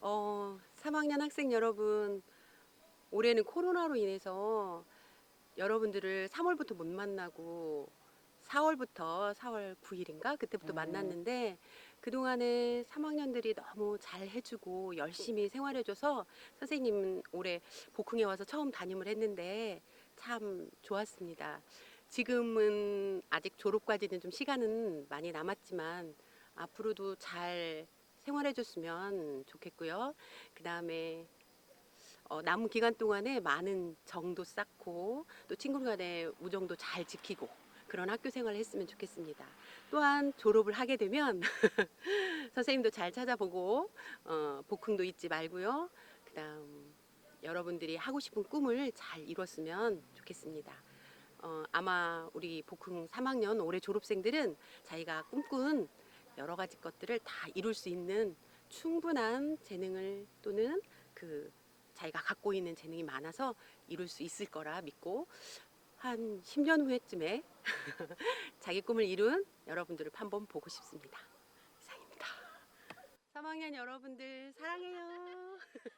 어, 3학년 학생 여러분, 올해는 코로나로 인해서 여러분들을 3월부터 못 만나고 4월부터 4월 9일인가 그때부터 음. 만났는데 그동안에 3학년들이 너무 잘 해주고 열심히 생활해줘서 선생님은 올해 복흥에 와서 처음 담임을 했는데 참 좋았습니다. 지금은 아직 졸업까지는 좀 시간은 많이 남았지만 앞으로도 잘 생활해 줬으면 좋겠고요. 그 다음에 어, 남은 기간 동안에 많은 정도 쌓고 또 친구 간의 우정도 잘 지키고 그런 학교 생활을 했으면 좋겠습니다. 또한 졸업을 하게 되면 선생님도 잘 찾아보고 어, 복흥도 잊지 말고요. 그 다음 여러분들이 하고 싶은 꿈을 잘 이뤘으면 좋겠습니다. 어, 아마 우리 복흥 3학년 올해 졸업생들은 자기가 꿈꾼 여러 가지 것들을 다 이룰 수 있는 충분한 재능을 또는 그 자기가 갖고 있는 재능이 많아서 이룰 수 있을 거라 믿고 한 10년 후에쯤에 자기 꿈을 이룬 여러분들을 한번 보고 싶습니다. 이상입니다. 3학년 여러분들 사랑해요.